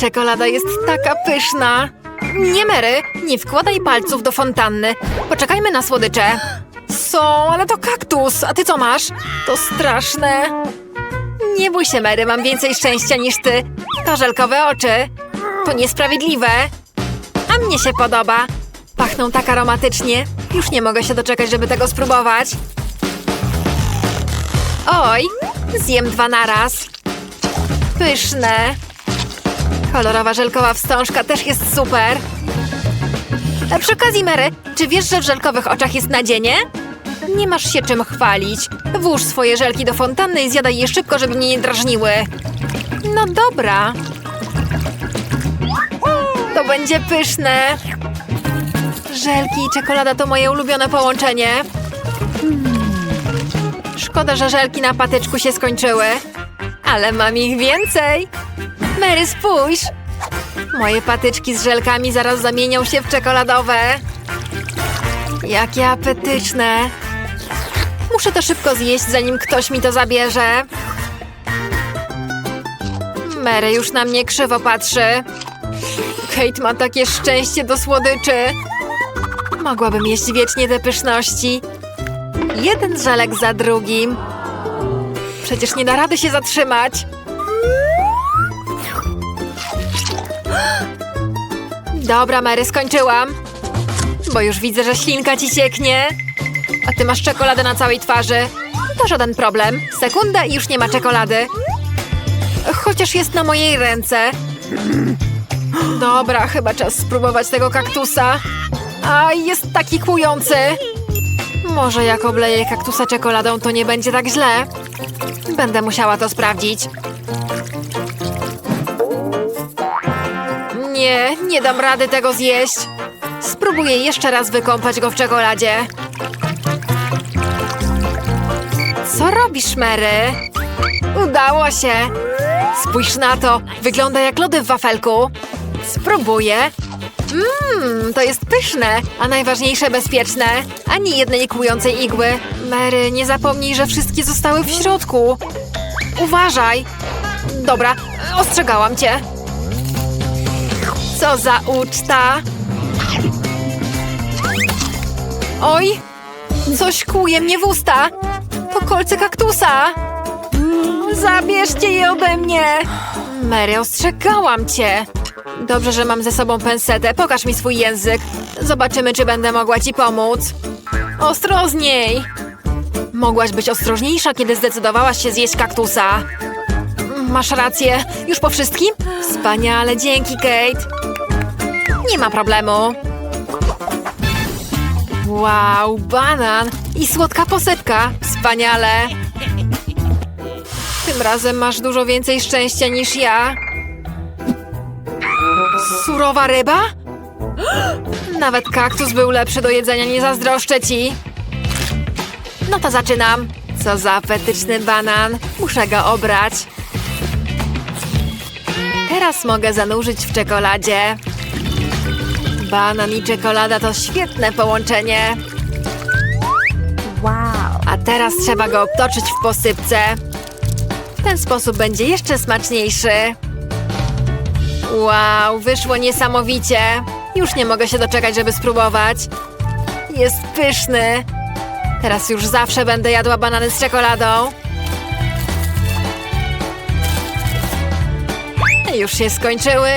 Czekolada jest taka pyszna. Nie, Mary, nie wkładaj palców do fontanny. Poczekajmy na słodycze. Są, ale to kaktus. A ty co masz? To straszne. Nie bój się, Mary, mam więcej szczęścia niż ty. To żelkowe oczy. To niesprawiedliwe. A mnie się podoba. Pachną tak aromatycznie. Już nie mogę się doczekać, żeby tego spróbować. Oj, zjem dwa naraz. Pyszne. Kolorowa żelkowa wstążka też jest super. A przy okazji, Mary, czy wiesz, że w żelkowych oczach jest nadzienie? Nie masz się czym chwalić. Włóż swoje żelki do fontanny i zjadaj je szybko, żeby mnie nie drażniły. No dobra. To będzie pyszne. Żelki i czekolada to moje ulubione połączenie. Szkoda, że żelki na patyczku się skończyły. Ale mam ich więcej. Mary, spójrz. Moje patyczki z żelkami zaraz zamienią się w czekoladowe. Jakie apetyczne. Muszę to szybko zjeść, zanim ktoś mi to zabierze. Mary już na mnie krzywo patrzy. Kate ma takie szczęście do słodyczy. Mogłabym jeść wiecznie te pyszności. Jeden żelek za drugim. Przecież nie da rady się zatrzymać. Dobra, Mary, skończyłam. Bo już widzę, że ślinka ci cieknie. A ty masz czekoladę na całej twarzy. To żaden problem. Sekunda i już nie ma czekolady. Chociaż jest na mojej ręce. Dobra, chyba czas spróbować tego kaktusa. A jest taki kłujący. Może jak obleję kaktusa czekoladą, to nie będzie tak źle. Będę musiała to sprawdzić. Nie, nie dam rady tego zjeść. Spróbuję jeszcze raz wykąpać go w czekoladzie. Co robisz, Mary? Udało się. Spójrz na to. Wygląda jak lody w wafelku. Spróbuję. Mmm, to jest pyszne, a najważniejsze bezpieczne. Ani jednej kłującej igły. Mary, nie zapomnij, że wszystkie zostały w środku. Uważaj. Dobra, ostrzegałam cię. Co za uczta. Oj, coś kłuje mnie w usta. To kolce kaktusa. Zabierzcie je ode mnie. Mary, ostrzegałam cię. Dobrze, że mam ze sobą pensetę. Pokaż mi swój język. Zobaczymy, czy będę mogła ci pomóc. Ostrożniej! Mogłaś być ostrożniejsza, kiedy zdecydowałaś się zjeść kaktusa. Masz rację. Już po wszystkim? Wspaniale, dzięki, Kate. Nie ma problemu. Wow, banan i słodka posypka. Wspaniale. Tym razem masz dużo więcej szczęścia niż ja. Surowa ryba? Nawet kaktus był lepszy do jedzenia, nie zazdroszczę ci. No to zaczynam. Co za apetyczny banan. Muszę go obrać. Teraz mogę zanurzyć w czekoladzie. Banan i czekolada to świetne połączenie. Wow. A teraz trzeba go obtoczyć w posypce. W ten sposób będzie jeszcze smaczniejszy. Wow, wyszło niesamowicie. Już nie mogę się doczekać, żeby spróbować. Jest pyszny. Teraz już zawsze będę jadła banany z czekoladą. Już się skończyły.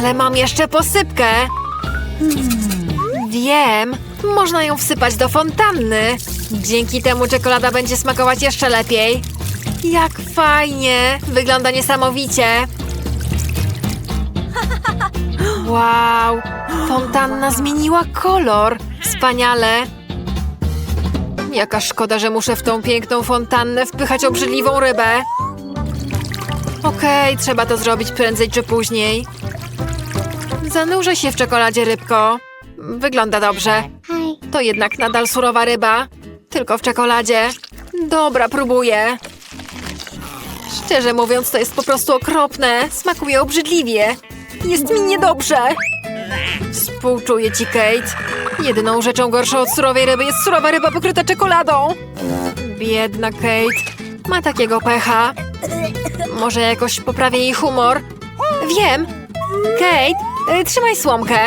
Ale mam jeszcze posypkę. Wiem, można ją wsypać do fontanny. Dzięki temu czekolada będzie smakować jeszcze lepiej. Jak fajnie! Wygląda niesamowicie. Wow! Fontanna zmieniła kolor. Wspaniale. Jaka szkoda, że muszę w tą piękną fontannę wpychać obrzydliwą rybę. Okej, trzeba to zrobić prędzej czy później. Zanurzę się w czekoladzie, rybko. Wygląda dobrze. To jednak nadal surowa ryba. Tylko w czekoladzie. Dobra, próbuję. Szczerze mówiąc, to jest po prostu okropne. Smakuje obrzydliwie. Jest mi niedobrze. Współczuję ci, Kate. Jedyną rzeczą gorszą od surowej ryby jest surowa ryba pokryta czekoladą. Biedna Kate. Ma takiego pecha. Może jakoś poprawię jej humor. Wiem! Kate, trzymaj słomkę.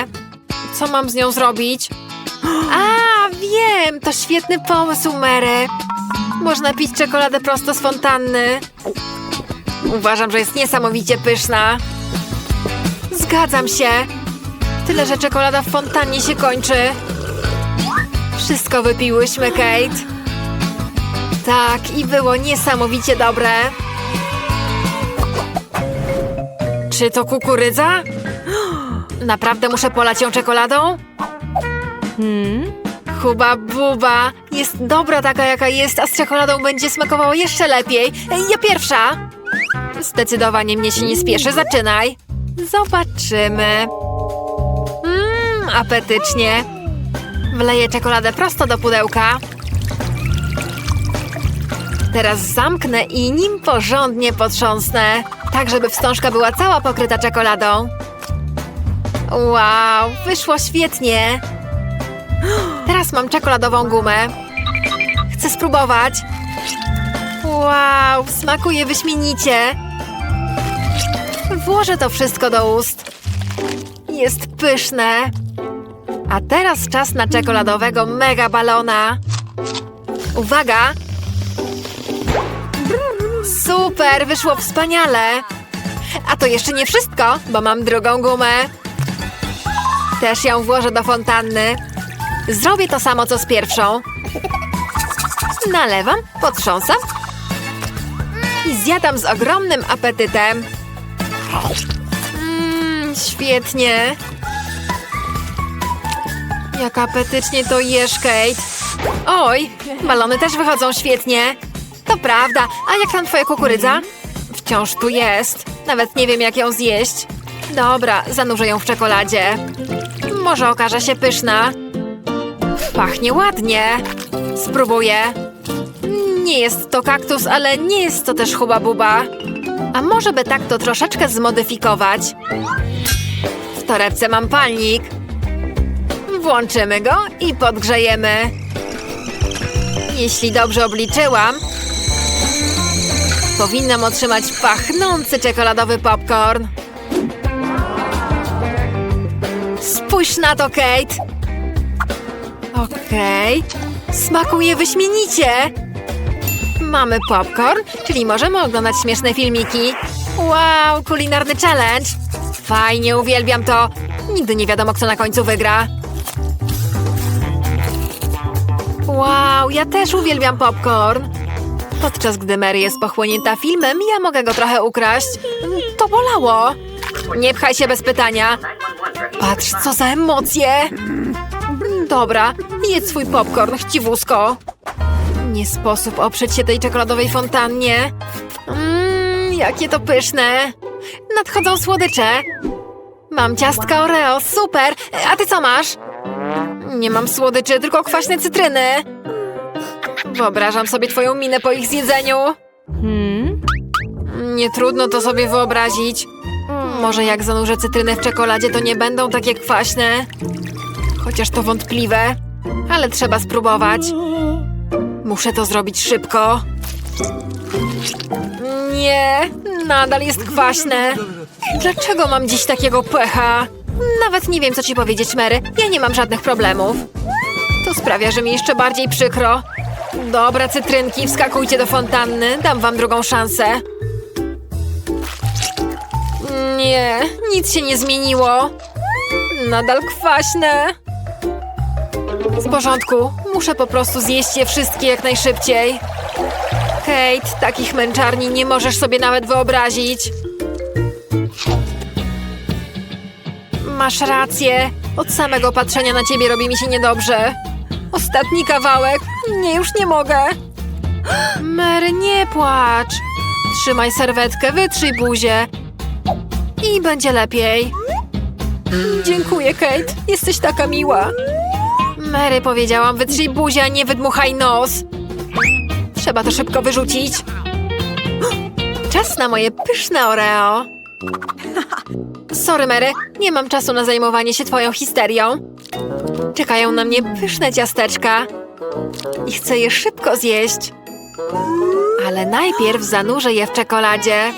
Co mam z nią zrobić? A, wiem! To świetny pomysł, Mary. Można pić czekoladę prosto z fontanny. Uważam, że jest niesamowicie pyszna. Zgadzam się. Tyle, że czekolada w fontannie się kończy. Wszystko wypiłyśmy, Kate. Tak, i było niesamowicie dobre. Czy to kukurydza? Naprawdę muszę polać ją czekoladą? Hmm? Huba buba. Jest dobra taka, jaka jest, a z czekoladą będzie smakowała jeszcze lepiej. Ej, Ja pierwsza. Zdecydowanie mnie się nie spieszy. Zaczynaj. Zobaczymy. Mmm, apetycznie. Wleję czekoladę prosto do pudełka. Teraz zamknę i nim porządnie potrząsnę, tak żeby wstążka była cała pokryta czekoladą. Wow, wyszło świetnie. Teraz mam czekoladową gumę. Chcę spróbować. Wow, smakuje wyśmienicie. Włożę to wszystko do ust. Jest pyszne. A teraz czas na czekoladowego mega balona. Uwaga! Super, wyszło wspaniale. A to jeszcze nie wszystko, bo mam drugą gumę. Też ją włożę do fontanny. Zrobię to samo, co z pierwszą. Nalewam, potrząsam i zjadam z ogromnym apetytem. Mmm, świetnie. Jak apetycznie to jesz, Kate. Oj, balony też wychodzą świetnie. To prawda. A jak tam twoja kukurydza? Wciąż tu jest. Nawet nie wiem, jak ją zjeść. Dobra, zanurzę ją w czekoladzie. Może okaże się pyszna. Pachnie ładnie. Spróbuję. Nie jest to kaktus, ale nie jest to też huba buba. A może by tak to troszeczkę zmodyfikować? W torebce mam palnik. Włączymy go i podgrzejemy. Jeśli dobrze obliczyłam, powinnam otrzymać pachnący czekoladowy popcorn. Spójrz na to, Kate! Okej. Smakuje wyśmienicie! Mamy popcorn, czyli możemy oglądać śmieszne filmiki. Wow, kulinarny challenge! Fajnie, uwielbiam to. Nigdy nie wiadomo, kto na końcu wygra. Wow, ja też uwielbiam popcorn. Podczas gdy Mary jest pochłonięta filmem, ja mogę go trochę ukraść. To bolało. Nie pchaj się bez pytania. Patrz, co za emocje. Dobra, jedz swój popcorn, chciwusko. Nie sposób oprzeć się tej czekoladowej fontannie. Mmm, jakie to pyszne. Nadchodzą słodycze. Mam ciastka Oreo, super. A ty co masz? Nie mam słodyczy, tylko kwaśne cytryny. Wyobrażam sobie twoją minę po ich zjedzeniu. Hmm? Nie trudno to sobie wyobrazić. Może jak zanurzę cytrynę w czekoladzie, to nie będą takie kwaśne. Chociaż to wątpliwe. Ale trzeba spróbować. Muszę to zrobić szybko. Nie, nadal jest kwaśne. Dlaczego mam dziś takiego pecha? Nawet nie wiem, co ci powiedzieć, Mary. Ja nie mam żadnych problemów. To sprawia, że mi jeszcze bardziej przykro. Dobra, cytrynki, wskakujcie do fontanny. Dam wam drugą szansę. Nie, nic się nie zmieniło. Nadal kwaśne. W porządku, muszę po prostu zjeść je wszystkie jak najszybciej. Kate, takich męczarni nie możesz sobie nawet wyobrazić. Masz rację. Od samego patrzenia na ciebie robi mi się niedobrze. Ostatni kawałek. Nie, już nie mogę. Mary, nie płacz. Trzymaj serwetkę, wytrzyj buzię. I będzie lepiej. Dziękuję, Kate. Jesteś taka miła. Mary, powiedziałam, wytrzyj buzię, a nie wydmuchaj nos. Trzeba to szybko wyrzucić. Czas na moje pyszne Oreo. Sorry, Mary, nie mam czasu na zajmowanie się twoją histerią. Czekają na mnie pyszne ciasteczka. I chcę je szybko zjeść. Ale najpierw zanurzę je w czekoladzie.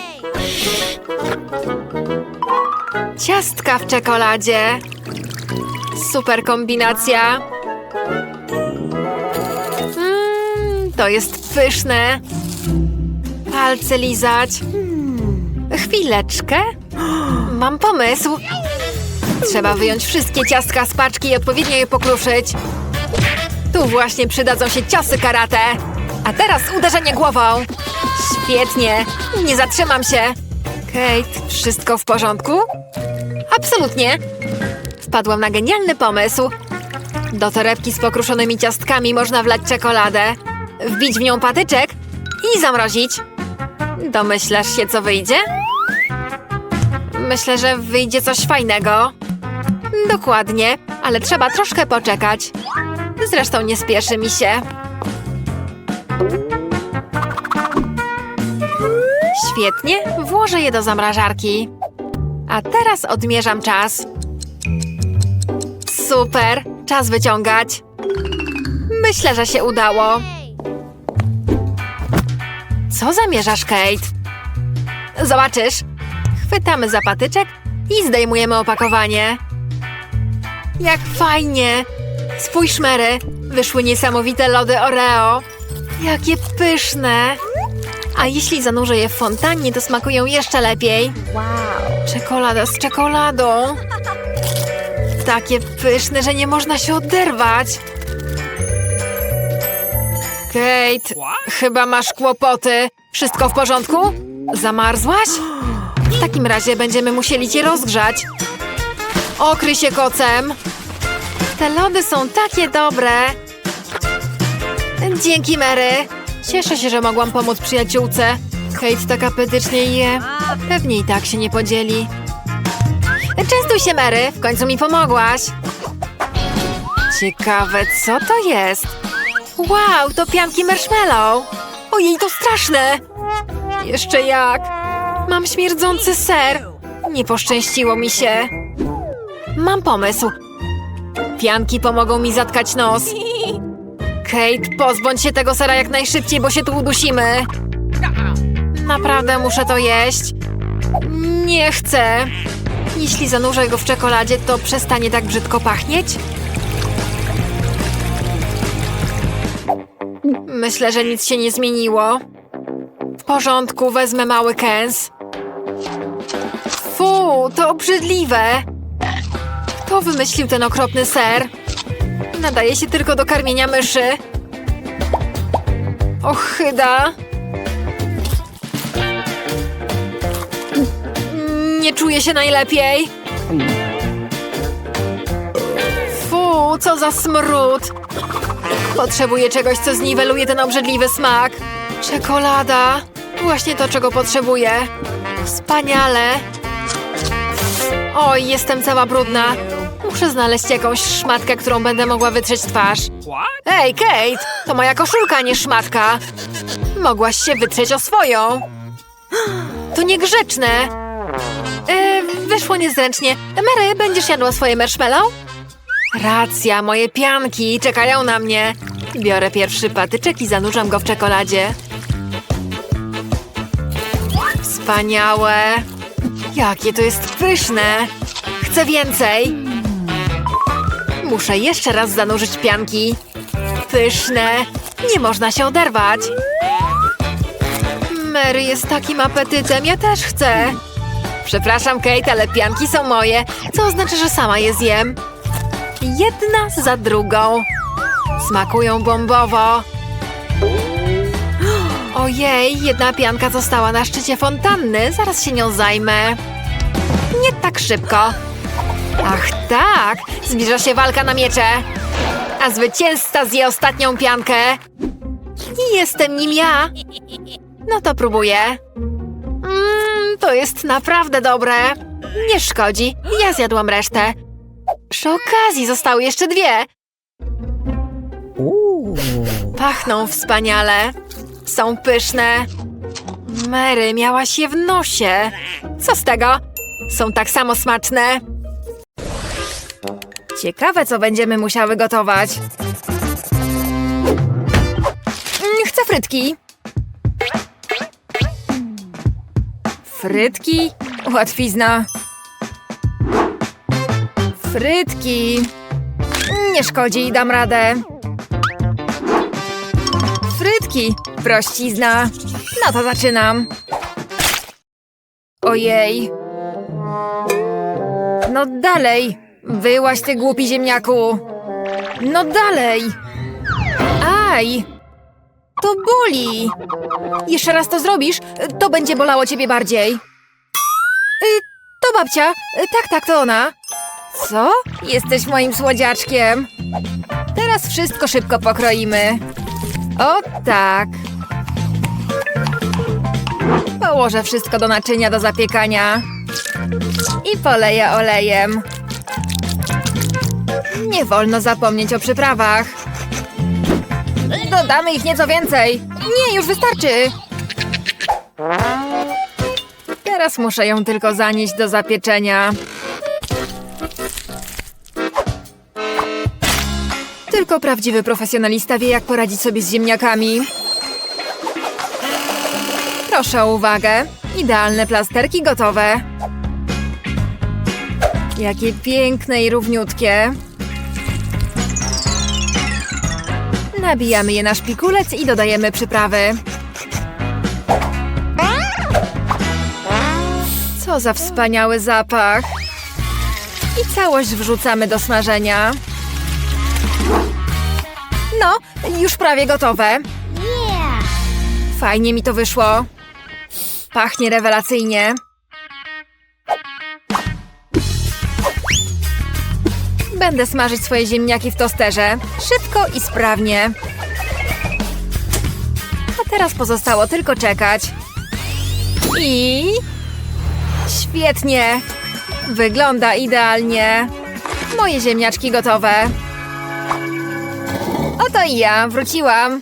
Ciastka w czekoladzie. Super kombinacja. Mmm, to jest pyszne. Palce lizać. Chwileczkę. Mam pomysł. Trzeba wyjąć wszystkie ciastka z paczki i odpowiednio je pokruszyć. Tu właśnie przydadzą się ciosy karate. A teraz uderzenie głową. Świetnie. Nie zatrzymam się. Kate, wszystko w porządku? Absolutnie. Wpadłam na genialny pomysł. Do torebki z pokruszonymi ciastkami można wlać czekoladę, wbić w nią patyczek i zamrozić. Domyślasz się, co wyjdzie? Myślę, że wyjdzie coś fajnego. Dokładnie, ale trzeba troszkę poczekać. Zresztą nie spieszy mi się. Świetnie, włożę je do zamrażarki. A teraz odmierzam czas. Super, czas wyciągać. Myślę, że się udało. Co zamierzasz, Kate? Zobaczysz. Chwytamy za patyczek i zdejmujemy opakowanie. Jak fajnie! Spójrz, Mary, wyszły niesamowite lody Oreo. Jakie pyszne! A jeśli zanurzę je w fontannie, to smakują jeszcze lepiej. Wow. Czekolada z czekoladą. Takie pyszne, że nie można się oderwać. Kate, chyba masz kłopoty. Wszystko w porządku? Zamarzłaś? W takim razie będziemy musieli cię rozgrzać. Okryj się kocem. Te lody są takie dobre. Dzięki, Mary. Cieszę się, że mogłam pomóc przyjaciółce. Kate tak apetycznie je. Pewnie i tak się nie podzieli. Częstuj się, Mary. W końcu mi pomogłaś. Ciekawe, co to jest? Wow, to pianki marshmallow. Ojej, to straszne. Jeszcze jak. Mam śmierdzący ser. Nie poszczęściło mi się. Mam pomysł. Pianki pomogą mi zatkać nos. Kate, pozbądź się tego sera jak najszybciej, bo się tu udusimy. Naprawdę muszę to jeść. Nie chcę. Jeśli zanurzę go w czekoladzie, to przestanie tak brzydko pachnieć? Myślę, że nic się nie zmieniło. W porządku, wezmę mały kęs. Fu, to obrzydliwe. Kto wymyślił ten okropny ser? Nadaje się tylko do karmienia myszy. Ochyda. Nie czuję się najlepiej. Fu, co za smród. Potrzebuję czegoś, co zniweluje ten obrzydliwy smak. Czekolada. Właśnie to, czego potrzebuję. Wspaniale. Oj, jestem cała brudna. Muszę znaleźć jakąś szmatkę, którą będę mogła wytrzeć twarz. Ej, Kate! To moja koszulka, nie szmatka. Mogłaś się wytrzeć o swoją. To niegrzeczne. E, wyszło niezręcznie. Mary, będziesz jadła swoje marshmallow? Racja, moje pianki czekają na mnie. Biorę pierwszy patyczek i zanurzam go w czekoladzie. Wspaniałe. Jakie to jest pyszne. Chcę więcej. Muszę jeszcze raz zanurzyć pianki. Pyszne. Nie można się oderwać. Mary jest takim apetytem, ja też chcę. Przepraszam, Kate, ale pianki są moje, co oznacza, że sama je zjem. Jedna za drugą. Smakują bombowo. Ojej, jedna pianka została na szczycie fontanny. Zaraz się nią zajmę. Nie tak szybko. Ach tak, zbliża się walka na miecze. A zwycięzca zje ostatnią piankę. Jestem nim ja. No to próbuję. Mmm, to jest naprawdę dobre. Nie szkodzi, ja zjadłam resztę. Przy okazji zostały jeszcze dwie. Pachną wspaniale. Są pyszne. Mary, miałaś je w nosie. Co z tego? Są tak samo smaczne. Ciekawe, co będziemy musiały gotować. Mm, Chcę frytki. Frytki? Łatwizna. Frytki. Nie szkodzi, dam radę. Frytki, prościzna. No to zaczynam. Ojej. No dalej. Wyłaś ty głupi ziemniaku. No dalej. Aj. To boli. Jeszcze raz to zrobisz, to będzie bolało ciebie bardziej. Y, to babcia. Y, tak, tak, to ona. Co? Jesteś moim słodziaczkiem. Teraz wszystko szybko pokroimy. O tak. Położę wszystko do naczynia do zapiekania. I poleję olejem. Nie wolno zapomnieć o przyprawach. Dodamy ich nieco więcej. Nie, już wystarczy. Teraz muszę ją tylko zanieść do zapieczenia. Tylko prawdziwy profesjonalista wie, jak poradzić sobie z ziemniakami. Proszę o uwagę. Idealne plasterki gotowe. Jakie piękne i równiutkie. Nabijamy je na szpikulec i dodajemy przyprawy. Co za wspaniały zapach. I całość wrzucamy do smażenia. No, już prawie gotowe. Fajnie mi to wyszło. Pachnie rewelacyjnie. Będę smażyć swoje ziemniaki w tosterze. Szybko i sprawnie. A teraz pozostało tylko czekać. I... Świetnie! Wygląda idealnie. Moje ziemniaczki gotowe. Oto i ja, wróciłam.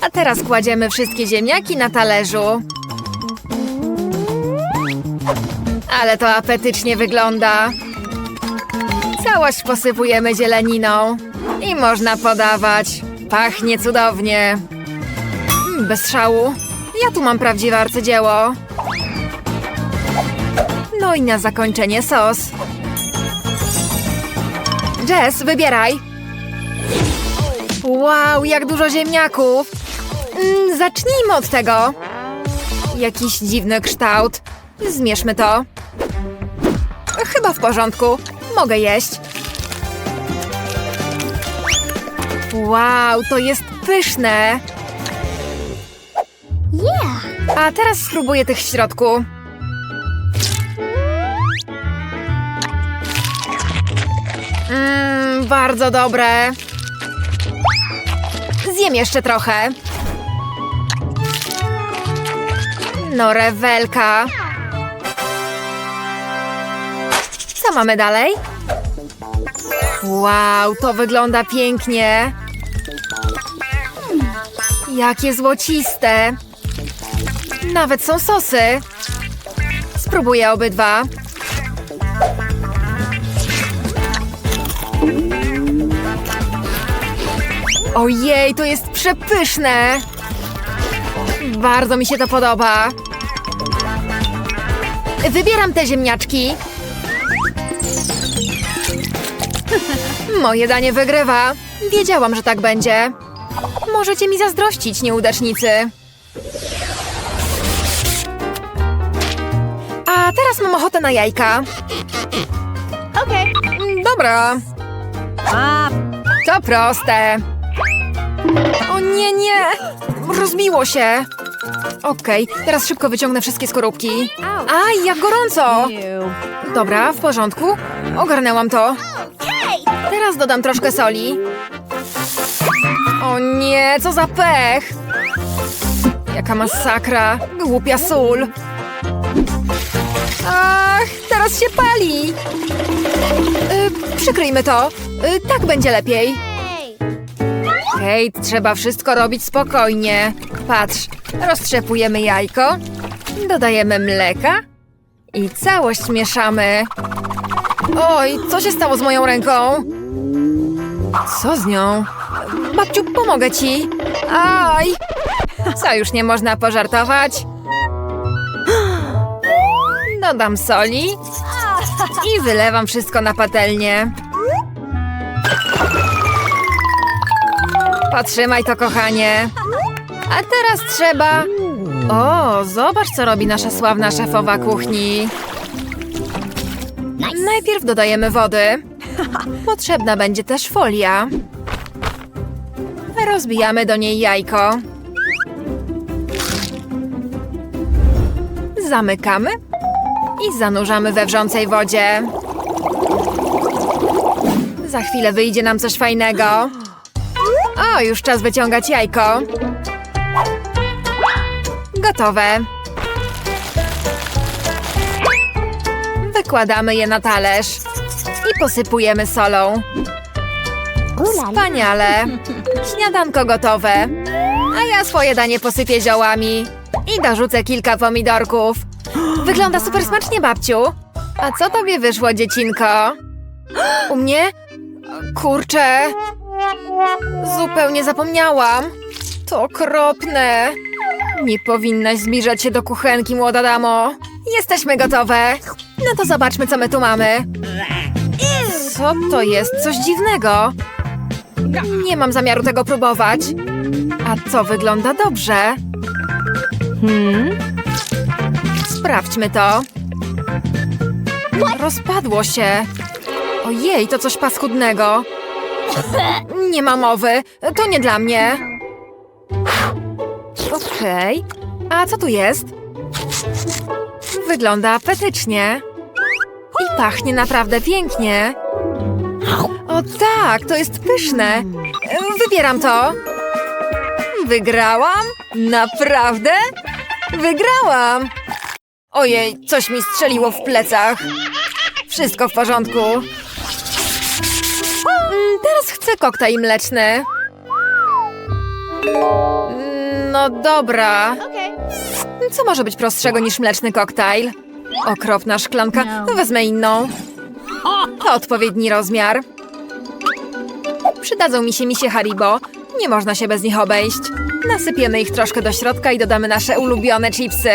A teraz kładziemy wszystkie ziemniaki na talerzu. Ale to apetycznie wygląda. Całość posypujemy zieleniną. I można podawać. Pachnie cudownie. Mm, Bez szału. Ja tu mam prawdziwe arcydzieło. No i na zakończenie sos. Jess, wybieraj. Wow, jak dużo ziemniaków! Mm, zacznijmy od tego. Jakiś dziwny kształt. Zmierzmy to. Chyba w porządku. Mogę jeść. Wow, to jest pyszne. A teraz spróbuję tych w środku. Mmm, bardzo dobre. Zjem jeszcze trochę. No, rewelka. Co mamy dalej? Wow, to wygląda pięknie. Jakie złociste. Nawet są sosy. Spróbuję obydwa. Ojej, to jest przepyszne! Bardzo mi się to podoba. Wybieram te ziemniaczki. Moje danie wygrywa. Wiedziałam, że tak będzie. Możecie mi zazdrościć, nieudacznicy. A teraz mam ochotę na jajka. Okay. Dobra, A, to proste. O nie, nie! Rozbiło się. Okej, teraz szybko wyciągnę wszystkie skorupki. Aj, jak gorąco! Dobra, w porządku. Ogarnęłam to. Teraz dodam troszkę soli. O nie, co za pech! Jaka masakra! Głupia sól! Ach, teraz się pali! Y, przykryjmy to. Y, tak będzie lepiej. Kate, trzeba wszystko robić spokojnie. Patrz, roztrzepujemy jajko, dodajemy mleka i całość mieszamy. Oj, co się stało z moją ręką? Co z nią? Babciu, pomogę ci. Aj! Co, już nie można pożartować? Dodam soli. I wylewam wszystko na patelnię. Potrzymaj to, kochanie. A teraz trzeba... O, zobacz, co robi nasza sławna szefowa kuchni. Najpierw dodajemy wody. Potrzebna będzie też folia. Rozbijamy do niej jajko. Zamykamy i zanurzamy we wrzącej wodzie. Za chwilę wyjdzie nam coś fajnego. O, już czas wyciągać jajko. Gotowe. Wykładamy je na talerz i posypujemy solą. Wspaniale. Śniadanko gotowe. A ja swoje danie posypię ziołami. I dorzucę kilka pomidorków. Wygląda super smacznie, babciu. A co tobie wyszło, dziecinko? U mnie? Kurczę. Zupełnie zapomniałam. To okropne. Nie powinnaś zbliżać się do kuchenki, młoda damo. Jesteśmy gotowe. No to zobaczmy, co my tu mamy. Co to jest? Coś dziwnego. Nie mam zamiaru tego próbować. A co wygląda dobrze? Hmm? Sprawdźmy to. Rozpadło się. Ojej, to coś paskudnego. Nie ma mowy. To nie dla mnie. Okej. A co tu jest? Wygląda apetycznie. I pachnie naprawdę pięknie. O tak, to jest pyszne. Wybieram to. Wygrałam? Naprawdę? Wygrałam! Ojej, coś mi strzeliło w plecach. Wszystko w porządku. Teraz chcę koktajl mleczny. No dobra. Co może być prostszego niż mleczny koktajl? Okropna szklanka. Wezmę inną. To odpowiedni rozmiar. Przydadzą mi się misie Haribo. Nie można się bez nich obejść. Nasypiemy ich troszkę do środka i dodamy nasze ulubione chipsy.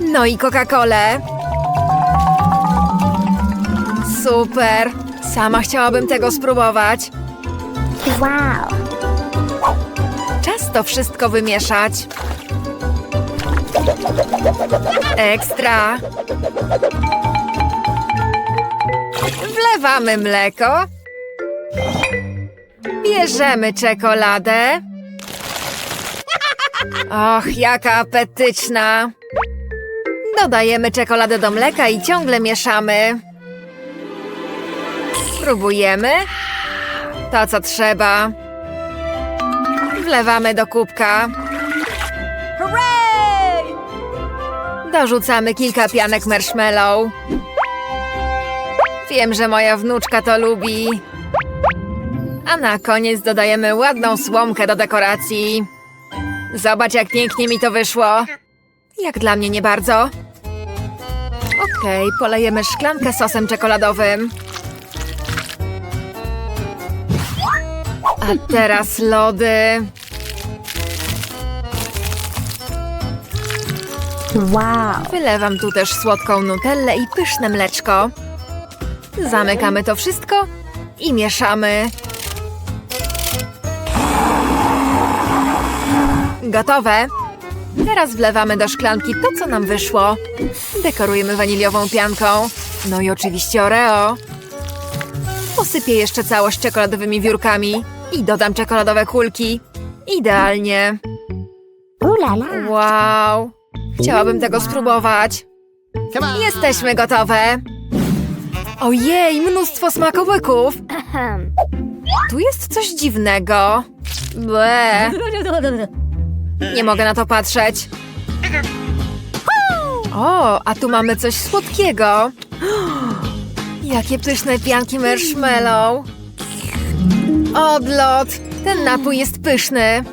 No i Coca-Colę. Super. Sama chciałabym tego spróbować. Wow. Czas to wszystko wymieszać. Ekstra. Wlewamy mleko. Bierzemy czekoladę. Och, jaka apetyczna. Dodajemy czekoladę do mleka i ciągle mieszamy. Spróbujemy. To, co trzeba. Wlewamy do kubka. Dorzucamy kilka pianek marshmallow. Wiem, że moja wnuczka to lubi. A na koniec dodajemy ładną słomkę do dekoracji. Zobacz, jak pięknie mi to wyszło. Jak dla mnie nie bardzo. Okej, polejemy szklankę sosem czekoladowym. A teraz lody. Wow. Wylewam tu też słodką nutellę i pyszne mleczko. Zamykamy to wszystko i mieszamy. Gotowe. Teraz wlewamy do szklanki to, co nam wyszło. Dekorujemy waniliową pianką. No i oczywiście Oreo. Posypię jeszcze całość czekoladowymi wiórkami i dodam czekoladowe kulki. Idealnie. Wow! Chciałabym tego spróbować. Jesteśmy gotowe. Ojej, mnóstwo smakołyków. Tu jest coś dziwnego. Ble, nie mogę na to patrzeć. O, a tu mamy coś słodkiego. Jakie pyszne pianki marshmallow. Odlot. Ten napój jest pyszny.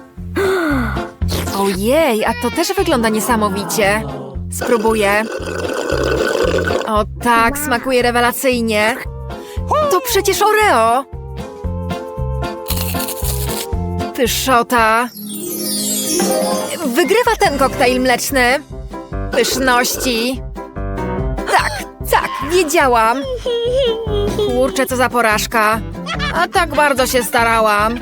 Ojej, a to też wygląda niesamowicie. Spróbuję. O tak, smakuje rewelacyjnie. To przecież Oreo. Pyszota. Wygrywa ten koktajl mleczny. Pyszności. Wiedziałam. Kurczę, co za porażka. A tak bardzo się starałam.